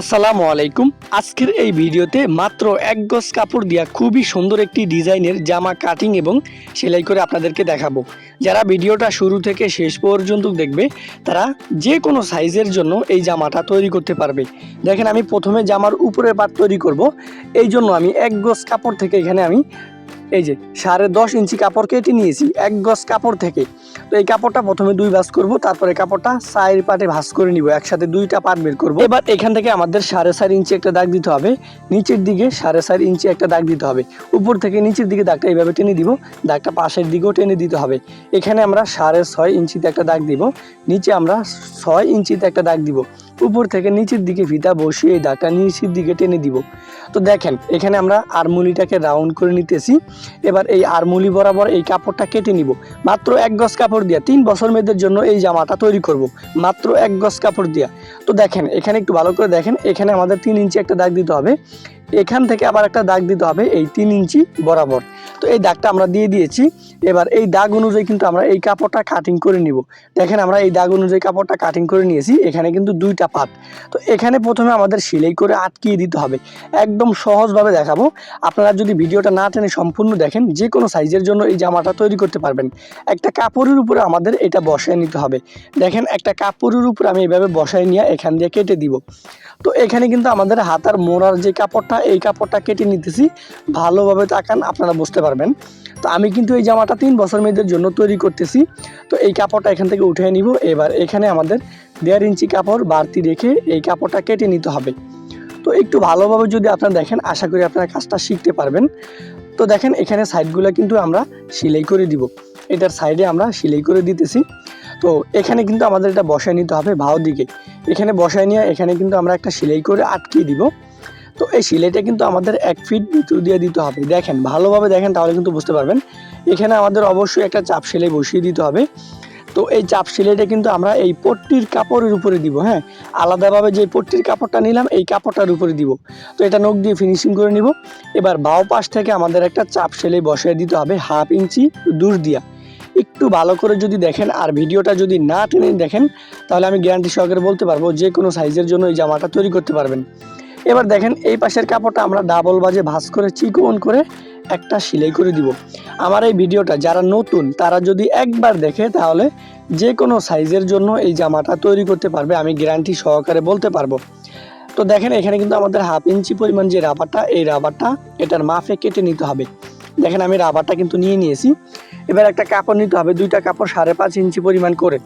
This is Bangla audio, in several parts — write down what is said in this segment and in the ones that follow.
আসসালামু আলাইকুম। আজকের এই ভিডিওতে মাত্র এক গজ কাপড় দিয়া খুবই সুন্দর একটি ডিজাইনের জামা কাটিং এবং সেলাই করে আপনাদেরকে দেখাবো। যারা ভিডিওটা শুরু থেকে শেষ পর্যন্ত দেখবে, তারা যে কোনো সাইজের জন্য এই জামাটা তৈরি করতে পারবে। দেখেন আমি প্রথমে জামার উপরের পাট তৈরি করব। এই জন্য আমি এক গজ কাপড় থেকে এখানে আমি এই যে সাড়ে দশ ইঞ্চি কাপড় কেটে নিয়েছি, এক গজ কাপড় থেকে। তো এই কাপড়টা প্রথমে দুই ভাঁজ করব, তারপরে কাপড়টা চার পাটে ভাঁজ করে নিব, একসাথে দুইটা পাট বের করব। এবার এখান থেকে আমাদের সাড়ে চার ইঞ্চি একটা দাগ দিতে হবে, নিচের দিকে সাড়ে চার ইঞ্চি একটা দাগ দিতে হবে। উপর থেকে নিচের দিকে দাগটা এইভাবে টেনে দিব, দাগটা পাশের দিকেও টেনে দিতে হবে। এখানে আমরা সাড়ে ছয় ইঞ্চিতে একটা দাগ দিব, নিচে আমরা ছয় ইঞ্চিতে একটা দাগ দিব। উপর থেকে নিচের দিকে ফিতা বসিয়ে এই দাগটা নিচের দিকে টেনে দিব। তো দেখেন, এখানে আমরা আরমুলিটাকে রাউন্ড করে নিতেছি। এবার এই আরমুলি বরাবর এই কাপড়টা কেটে নিব। মাত্র এক গজ কাপড় দিয়া, তিন বছর মেয়েদের জন্য এই জামাটা তৈরি করব। মাত্র এক গজ কাপড় দিয়া। তো দেখেন, এখানে একটু ভালো করে দেখেন, এখানে আমাদের তিন ইঞ্চি একটা দাগ দিতে হবে। এখান থেকে আবার একটা দাগ দিতে হবে, এই তিন ইঞ্চি বরাবর। তো এই দাগটা আমরা দিয়ে দিয়েছি। এবার এই দাগ অনুযায়ী কিন্তু আমরা এই কাপড়টা কাটিং করে নিব। দেখেন আমরা এই দাগ অনুযায়ী কাপড়টা কাটিং করে নিয়েছি, এখানে কিন্তু দুইটা পাত। তো এখানে প্রথমে আমাদের সেলাই করে আটকিয়ে দিতে হবে। একদম সহজভাবে দেখাবো। আপনারা যদি ভিডিওটা না টেনে সম্পূর্ণ দেখেন যে কোনো সাইজের জন্য এই জামাটা তৈরি করতে পারবেন। একটা কাপড়ের উপরে আমাদের এটা বসায় নিতে হবে। দেখেন একটা কাপড়ের উপরে আমি এভাবে বসায় নিয়ে এখান দিয়ে কেটে দিব। তো এখানে কিন্তু আমাদের হাতার মোড়ার যে কাপড়টা এই কাপড়টা কেটে নিতেছি। ভালোভাবে তাকান, আপনারা বুঝতে পারবেন। তো আমি কিন্তু এই জামাটা তিন বছর মেয়েদের জন্য তৈরি করতেছি। তো এই কাপড়টা এখান থেকে উঠে নিব। এবার এখানে আমাদের দেড় ইঞ্চি কাপড় বাড়তি রেখে এই কাপড়টা কেটে নিতে হবে। তো একটু ভালোভাবে যদি আপনারা দেখেন, আশা করি আপনারা কাজটা শিখতে পারবেন। তো দেখেন, এখানে সাইডগুলো কিন্তু আমরা সেলাই করে দিব। এটার সাইডে আমরা সেলাই করে দিতেছি। তো এখানে কিন্তু আমাদের এটা বসায় নিতে হবে ভাও দিকে। এখানে বসায় নিয়ে এখানে কিন্তু আমরা একটা সেলাই করে আটকিয়ে দিব। তো এই সেলাইটা কিন্তু আমাদের এক ফিট ভিতর দিয়ে দিতে হবে। দেখেন, ভালোভাবে দেখেন তাহলে কিন্তু বুঝতে পারবেন। এখানে আমাদের অবশ্যই একটা চাপ সেলাই বসিয়ে দিতে হবে। তো এই চাপ সেলাইটা কিন্তু আমরা এই পট্টির কাপড়ের উপরে দিব হ্যাঁ? আলাদাভাবে যে পট্টির কাপড়টা নিলাম, এই কাপড়টার উপরে দিব। তো এটা নখ দিয়ে ফিনিশিং করে নিব। এবার বাও পাশ থেকে আমাদের একটা চাপ সেলাই বসিয়ে দিতে হবে, হাফ ইঞ্চি দূর দিয়া। একটু ভালো করে যদি দেখেন আর ভিডিওটা যদি না টেনে দেখেন, তাহলে আমি গ্যারান্টি সহকারে বলতে পারব যে কোনো সাইজের জন্য এই জামাটা তৈরি করতে পারবেন। এবার দেখেন এই পাশের কাপড়টা আমরা ডাবল বাজে ভাঁজ করে, চিকন করে একটা সেলাই করে দিব। আমার এই ভিডিওটা যারা নতুন, তারা যদি একবার দেখে তাহলে যে কোনো সাইজের জন্য এই জামাটা তৈরি করতে পারবে, আমি গ্যারান্টি সহকারে বলতে পারব। তো দেখেন এখানে কিন্তু আমাদের হাফ ইঞ্চি পরিমাণ যে রাবারটা, এই রাবারটা এটার মাফে কেটে নিতে হবে। দেখেন আমি রাবারটা কিন্তু নিয়ে নিয়েছি। এবার একটা কাপড় নিতে হবে, দুইটা কাপড় সাড়ে পাঁচ ইঞ্চি পরিমাণ করে।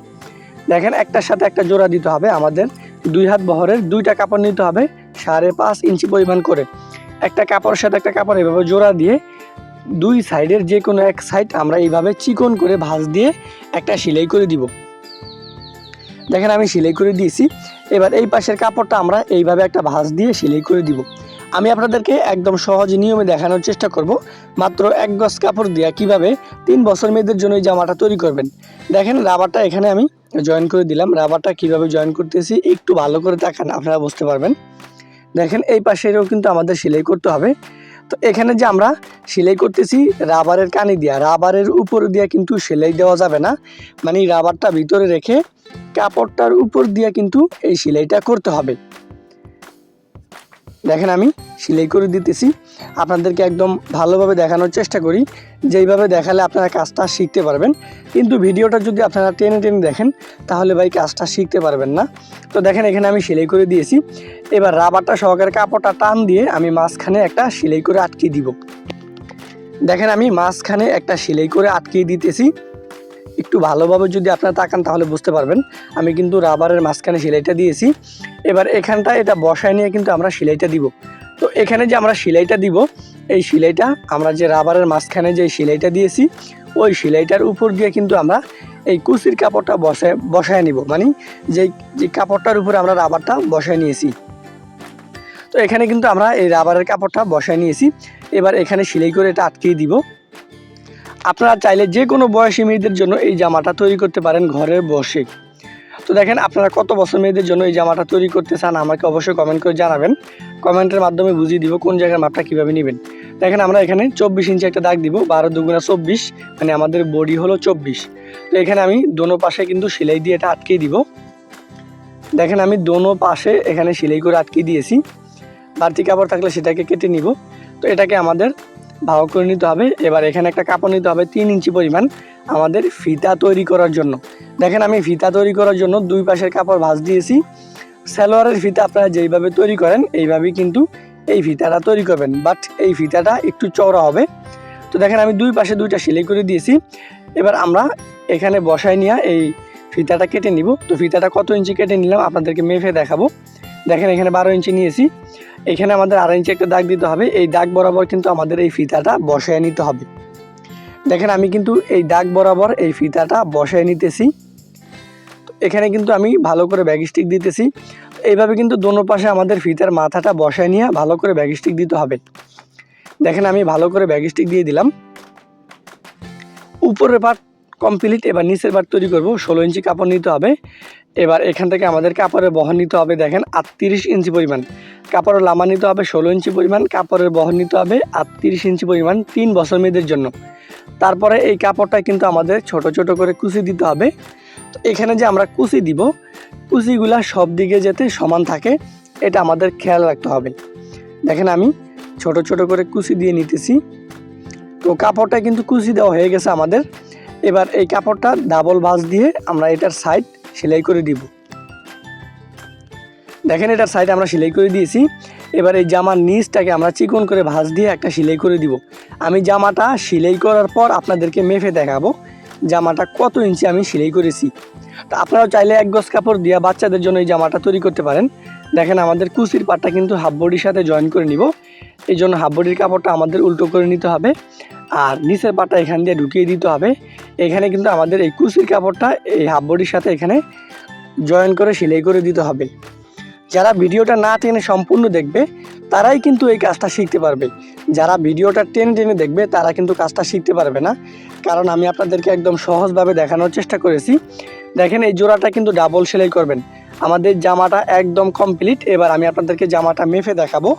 দেখেন একটার সাথে একটা জোড়া দিতে হবে, আমাদের দুই হাত বহরের দুইটা কাপড় নিতে হবে। সাড়ে পাঁচ ইঞ্চি পরিমাণ করে একটা কাপড়ের সাথে একটা কাপড় এভাবে জোড়া দিয়ে দুই সাইডের যে কোনো এক সাইড আমরা এইভাবে চিকন করে ভাঁজ দিয়ে একটা সেলাই করে দিব। দেখেন আমি সেলাই করে দিয়েছি। এবার এই পাশের কাপড়টা আমরা এইভাবে একটা ভাঁজ দিয়ে সেলাই করে দিব। আমি আপনাদেরকে একদম সহজ নিয়মে দেখানোর চেষ্টা করব। মাত্র এক গজ কাপড় দিয়ে কীভাবে তিন বছর মেয়েদের জন্য এই জামাটা তৈরি করবেন। দেখেন রাবারটা এখানে আমি জয়েন করে দিলাম। রাবারটা কীভাবে জয়েন করতেছি একটু ভালো করে দেখান আপনারা বুঝতে পারবেন। দেখেন, এই পাশেরও কিন্তু আমাদের সেলাই করতে হবে। তো এখানে যে আমরা সেলাই করতেছি, রাবারের কানি দিয়া, রাবারের উপর দিয়া কিন্তু সেলাই দেওয়া যাবে না। মানে রাবারটা ভিতরে রেখে কাপড়টার উপর দিয়া কিন্তু এই সেলাইটা করতে হবে। দেখেন আমি সেলাই করে দিতেছি। আপনাদেরকে একদম ভালোভাবে দেখানোর চেষ্টা করি। যেইভাবে দেখালে আপনারা কাজটা শিখতে পারবেন। কিন্তু ভিডিওটা যদি আপনারা টেনে টেনে দেখেন, তাহলে ভাই কাজটা শিখতে পারবেন না। তো দেখেন, এখানে আমি সেলাই করে দিয়েছি। এবার রাবারটা সহকারে কাপড়টা টান দিয়ে আমি মাঝখানে একটা সেলাই করে আটকিয়ে দিব। দেখেন, আমি মাঝখানে একটা সেলাই করে আটকিয়ে দিতেছি। একটু ভালোভাবে যদি আপনারা তাকান তাহলে বুঝতে পারবেন। আমি কিন্তু রাবারের মাঝখানে সেলাইটা দিয়েছি। এবার এখানটা এটা বসায় নিয়ে কিন্তু আমরা সেলাইটা দিব। তো এখানে যে আমরা সেলাইটা দিব, এই সেলাইটা, আমরা যে রাবারের মাঝখানে যে সেলাইটা দিয়েছি, ওই সেলাইটার উপর দিয়ে কিন্তু আমরা এই কুচির কাপড়টা বসায় বসায় নিব। মানে যে যে কাপড়টার উপরে আমরা রাবারটা বসায় নিয়েছি। তো এখানে কিন্তু আমরা এই রাবারের কাপড়টা বসায় নিয়েছি। এবার এখানে সেলাই করে এটা আটকিয়ে দিব। আপনারা চাইলে যে কোনো বয়সী মেয়েদের জন্য এই জামাটা তৈরি করতে পারেন ঘরে বসে। তো দেখেন আপনারা কত বছর মেয়েদের জন্য এই জামাটা তৈরি করতে চান, আমাকে অবশ্যই কমেন্ট করে জানাবেন। কমেন্টের মাধ্যমে বুঝিয়ে দিব কোন জায়গার মাপটা কীভাবে নেবেন। দেখেন আমরা এখানে চব্বিশ ইঞ্চি একটা দাগ দিব, বারো দুগুণা চব্বিশ মানে আমাদের বডি হলো চব্বিশ। তো এখানে আমি দোনো পাশে কিন্তু সেলাই দিয়ে এটা আটকেই দিব। দেখেন আমি দোনো পাশে এখানে সেলাই করে আটকে দিয়েছি। বাড়তি কাপড় থাকলে সেটাকে কেটে নিব। তো এটাকে আমাদের ভাগ করে নিতে হবে। এবার এখানে একটা কাপড় নিতে হবে তিন ইঞ্চি পরিমাণ আমাদের ফিতা তৈরি করার জন্য। দেখেন আমি ফিতা তৈরি করার জন্য দুই পাশের কাপড় ভাঁজ দিয়েছি। সালোয়ারের ফিতা আপনারা যেইভাবে তৈরি করেন, এইভাবেই কিন্তু এই ফিতাটা তৈরি করবেন। বাট এই ফিতাটা একটু চওড়া হবে। তো দেখেন আমি দুই পাশে দুইটা সেলাই করে দিয়েছি। এবার আমরা এখানে বসায় নিয়ে এই ফিতাটা কেটে নিব। তো ফিতাটা কত ইঞ্চি কেটে নিলাম আপনাদেরকে মেপে দেখাবো। দেখেন এখানে বারো ইঞ্চি নিয়েছি। এখানে আমাদের আড়াই ইঞ্চি একটা দাগ দিতে হবে। এই দাগ বরাবর কিন্তু আমাদের এই ফিতাটা বসায় নিতে হবে। দেখেন, আমি কিন্তু এই দাগ বরাবর এই ফিতাটা বসায় নিতেছি। এখানে কিন্তু আমি ভালো করে ব্যাগ স্টিক দিতেছি। এইভাবে কিন্তু দোনো পাশে আমাদের ফিতার মাথাটা বসায় নিয়ে ভালো করে ব্যাগ স্টিক দিতে হবে। দেখেন, আমি ভালো করে ব্যাগ স্টিক দিয়ে দিলাম। উপরের পার্ট কমপ্লিট, এবার নিচের পার্ট তৈরি করব। ষোলো ইঞ্চি কাপড় নিতে হবে। এবার এখান থেকে আমাদের কাপড়ের বহন নিতে হবে, দেখেন, আটত্রিশ ইঞ্চি পরিমাণ। কাপড়ের লামা নিতে হবে ষোলো ইঞ্চি পরিমাণ, কাপড়ের বহন নিতে হবে আটত্রিশ ইঞ্চি পরিমাণ, তিন বছর মেয়েদের জন্য। তারপরে এই কাপড়টা কিন্তু আমাদের ছোট ছোট করে কুচি দিতে হবে। তো এখানে যে আমরা কুচি দিব, কুচিগুলা সব দিকে যাতে সমান থাকে, এটা আমাদের খেয়াল রাখতে হবে। দেখেন আমি ছোট ছোট করে কুচি দিয়ে নিতেছি। তো কাপড়টা কিন্তু কুচি দেওয়া হয়ে গেছে আমাদের। এবার এই কাপড়টা ডাবল ভাঁজ দিয়ে আমরা এটার সাইড সেলাই করে দিব। দেখেন এটার সাইড আমরা সেলাই করে দিয়েছি। এবার এই জামার নিচটাকে আমরা চিকন করে ভাঁজ দিয়ে একটা সেলাই করে দিব। আমি জামাটা সেলাই করার পর আপনাদেরকে মেফে দেখাবো জামাটা কত ইঞ্চি আমি সেলাই করেছি। তো আপনারাও চাইলে এক গজ কাপড় দিয়ে বাচ্চাদের জন্য এই জামাটা তৈরি করতে পারেন। দেখেন আমাদের কুচির পাটটা কিন্তু হাফ বডির সাথে জয়েন করে নিব। এই জন্য হাফ বডির কাপড়টা আমাদের উল্টো করে নিতে হবে। আর নিচের পাটটা এখান দিয়ে ঢুকিয়ে দিতে হবে। এখানে কিন্তু আমাদের এই কুচির কাপড়টা এই হাফ বডির সাথে এখানে জয়েন করে সেলাই করে দিতে হবে। যারা ভিডিওটা না টেনে সম্পূর্ণ দেখবে, তারাই কিন্তু এই কাজটা শিখতে পারবে। যারা ভিডিওটা টেনে টেনে দেখবে, তারা কিন্তু কাজটা শিখতে পারবে না। কারণ আমি আপনাদেরকে একদম সহজভাবে দেখানোর চেষ্টা করেছি। দেখেন, এই জোড়াটা কিন্তু ডাবল সেলাই করবেন। আমাদের জামাটা একদম কমপ্লিট এবার আমি আপনাদেরকে জামাটা মেপে দেখাবো।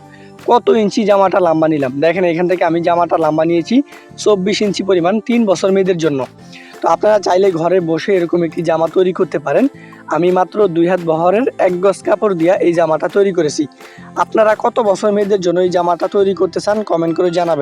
কত ইঞ্চি জামাটা লম্বা নিলাম? দেখেন, এখান থেকে আমি জামাটা লম্বা নিয়েছি চব্বিশ ইঞ্চি পরিমাণ, তিন বছর মেয়েদের জন্য। তো আপনারা চাইলে ঘরে বসে এরকম একটি জামা তৈরি করতে পারেন। আমি মাত্র দুই হাত বহরের এক গজ কাপড় দিয়া এই জামাটা তৈরি করেছি। আপনারা কত বছর মেয়েদের জন্য এই জামাটা তৈরি করতে চান কমেন্ট করে জানাবেন।